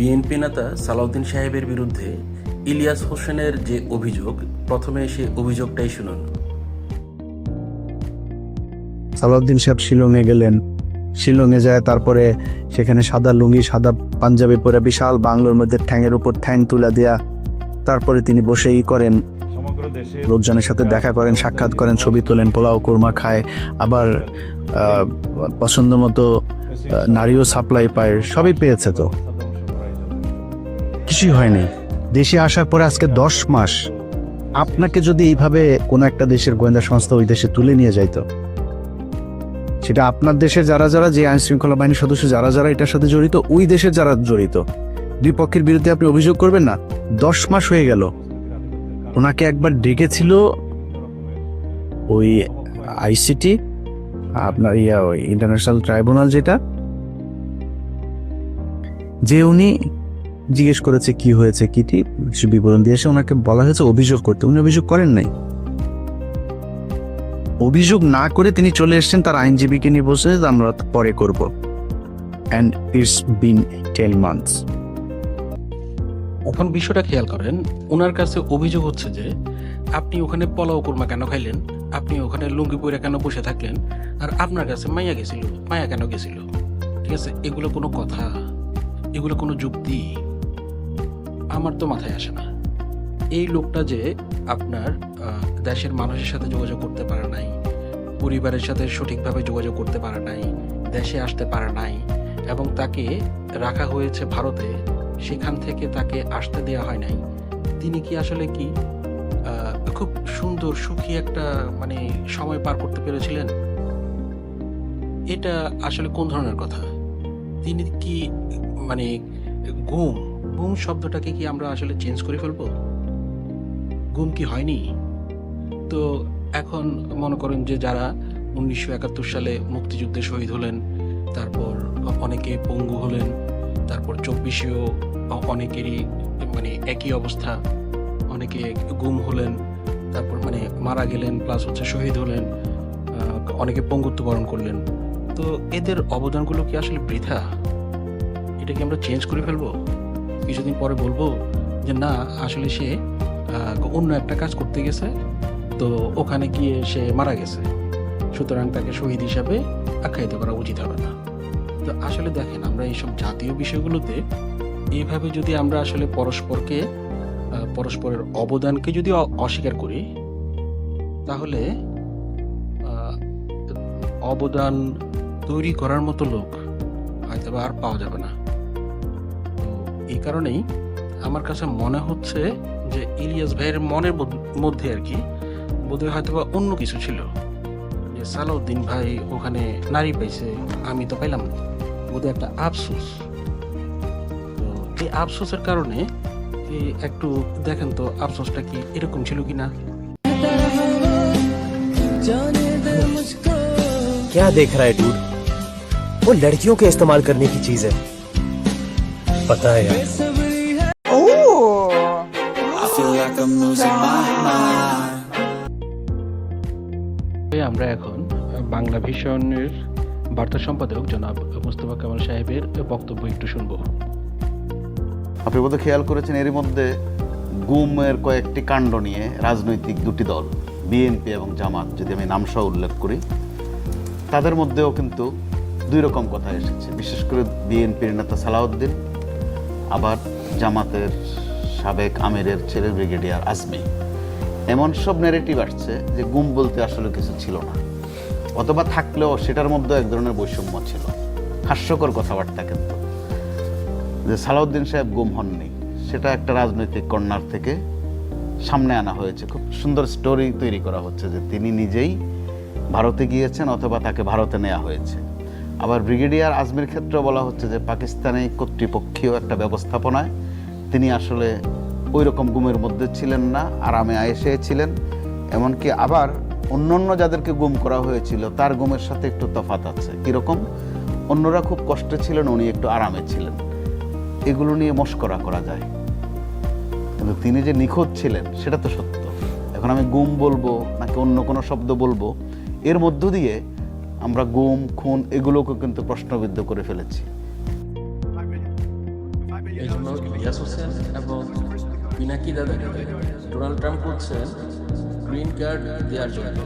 BNP নেতা সালাউদ্দিন সাহেবের বিরুদ্ধে ইলিয়াস হোসেনের যে অভিযোগ, প্রথমে সে অভিযোগটাই শুনুন। সালাউদ্দিন সাহেব শিলংয়ে গেলেন। শিলংয়ে যায়, তারপরে সেখানে সাদা লুঙ্গি, সাদা পাঞ্জাবি পরে বিশাল বাংলোর মধ্যে ঠ্যাঙের উপর ঠ্যাং তুলে দেয়া তারপরে তিনি বসেই করেন। লোকজনের সাথে দেখা করেন, সাক্ষাৎ করেন, ছবি তোলেন, পোলাও, কোরমা খায়, আবার পছন্দ মতো নারীও সাপ্লাই পায়, সবই পেয়েছে তো। কিছুই হয়নি। দেশে আসার পরে আজকে দশ মাস। আপনাকে যদি এইভাবে কোনো একটা দেশের গোয়েন্দা সংস্থা ওই দেশে তুলে নিয়ে যাইত, সেটা আপনার দেশের যারা যারা, যে আইন শৃঙ্খলা বাহিনীর সদস্য যারা যারা এটার সাথে জড়িত, ওই দেশের যারা জড়িত দুই পক্ষের বিরুদ্ধে আপনি অভিযোগ করবেন না? দশ মাস হয়ে গেল। ওনাকে একবার ডেকেছিল ওই আইসিটি, আপনার ইয়া, ওই ইন্টারন্যাশনাল ট্রাইব্যুনাল যেটা, যে উনি জিজ্ঞেস করেছে, কি হয়েছে? কিটি কিছু বিবরণ দিয়ে দিয়েছে ওনাকে বলা হয়েছে, অভিযোগ করতে। উনি অভিযোগ করেন নাই। অভিযোগ না করে তিনি চলে এসেছেন তার আইনজীবীকে নিয়ে বসে আমরা পরে করব। And it's been ten months এখন বিষয়টা খেয়াল করেন ওনার কাছে অভিযোগ হচ্ছে যে, আপনি ওখানে পোলাও কুরমা কেন খাইলেন? আপনি ওখানে লুঙ্গি পরে কেন বসে থাকলেন? আর আপনার কাছে মাইয়া গেছিল মায়া কেন গেছিল? ঠিক আছে? এগুলো কোনো কথা, এগুলো কোনো যুক্তি। আমার তো মাথায় আসে না। এই লোকটা যে আপনার দেশের মানুষের সাথে যোগাযোগ করতে পারে নাই, পরিবারের সাথে সঠিকভাবে যোগাযোগ করতে পারে নাই, দেশে আসতে পারে নাই, এবং তাকে রাখা হয়েছে ভারতে, সেখান থেকে তাকে আসতে দেওয়া হয় নাই, তিনি কি আসলে কি খুব সুন্দর, সুখী একটা মানে সময় পার করতে পেরেছিলেন? এটা আসলে কোন ধরনের কথা? তিনি কি মানে গুম? গুম শব্দটাকে কি আমরা আসলে চেঞ্জ করে ফেলব? গুম কি হয়নি? তো এখন মনে করেন যে যারা উনিশশো একাত্তর সালে মুক্তিযুদ্ধে শহীদ হলেন, তারপর অনেকে পঙ্গু হলেন, তারপর চব্বিশেও অনেকেরই মানে একই অবস্থা, অনেকে গুম হলেন, তারপর মানে মারা গেলেন প্লাস হচ্ছে শহীদ হলেন অনেকে পঙ্গুত্ব বরণ করলেন। তো এদের অবদানগুলো কি আসলে বৃথা? এটা কি আমরা চেঞ্জ করে ফেলব? কিছুদিন পরে বলব যে না, আসলে সে অন্য একটা কাজ করতে গেছে, তো ওখানে গিয়ে সে মারা গেছে। সুতরাং তাকে শহীদ হিসাবে আখ্যায়িত করা উচিত হবে না। তো আসলে দেখেন, আমরা এইসব জাতীয় বিষয়গুলোতে এইভাবে যদি আমরা আসলে পরস্পরকে পরস্পরের অবদানকে যদি অস্বীকার করি, তাহলে অবদান তৈরি করার মতো লোক হয়তো আর পাওয়া যাবে না। এই কারণেই আমার কাছে মনে হচ্ছে যে ইলিয়াস ভাইয়ের মনের মধ্য- মধ্যে আর কি বোধহয় হয়তো বা অন্য কিছু ছিল যে সালাউদ্দিন ভাই ওখানে নারী পাইছে আমি তো পাইলাম না বোধহয় একটা আফসোস তো এই আফসোসের কারণে এই একটু দেখেন তো আফসোসটা কি এরকম ছিল কি না क्या देख रहा है डूड वो लड़कियों के इस्तेमाल करने की चीज है Pattaya. Oh! I feel like I'm losing my mind. আমরা এখন বাংলা ভিশনের বার্তা সম্পাদক জনাব মুস্তফা কামাল সাহেবের বক্তব্য একটু শুনব আপনি বোধহয় খেয়াল করেছেন এরই মধ্যে গুমের কয়েকটি কাণ্ড নিয়ে রাজনৈতিক দুটি দল বিএনপি এবং জামাত যদি আমি নামসহ উল্লেখ করি তাদের মধ্যেও কিন্তু দুই রকম কথা এসেছে বিশেষ করে বিএনপির নেতা সালাউদ্দিন আবার জামাতের সাবেক আমিরের ছেলে ব্রিগেডিয়ার আজমি। এমন সব নেগেটিভ আসছে যে গুম বলতে আসলে কিছু ছিল না। অথবা থাকলেও সেটার মধ্যে এক ধরনের বৈষম্য ছিল। হাস্যকর কথাবার্তা কিন্তু। যে সালাউদ্দিন সাহেব গুম হননি, সেটা একটা রাজনৈতিক কর্নার থেকে সামনে আনা হয়েছে। খুব সুন্দর স্টোরি তৈরি করা হচ্ছে যে তিনি নিজেই ভারতে গিয়েছেন অথবা তাকে ভারতে নেওয়া হয়েছে। আবার ব্রিগেডিয়ার আজমির ক্ষেত্রে বলা হচ্ছে যে পাকিস্তানি কর্তৃপক্ষীয় একটা ব্যবস্থাপনায় তিনি আসলে ওই রকম গুমের মধ্যে ছিলেন না, আরামে আয়েসে ছিলেন। এমনকি আবার অন্যান্য যাদেরকে গুম করা হয়েছিল, তার গুমের সাথে একটু তফাত আছে। কীরকম? অন্যরা খুব কষ্টে ছিলেন, উনি একটু আরামে ছিলেন। এগুলো নিয়ে মস্করা করা যায়। কিন্তু তিনি যে নিখোঁজ ছিলেন, সেটা তো সত্য। এখন আমি গুম বলব নাকি অন্য কোনো শব্দ বলব, এর মধ্য দিয়ে আমরা গুম, খুন এগুলোকে কিন্তু প্রশ্নবিদ্ধ করে ফেলেছি। এবং পিনাকি দাদাকে ডোনাল্ড ট্রাম্প করছেন গ্রিন কার্ড দেওয়ার জন্য।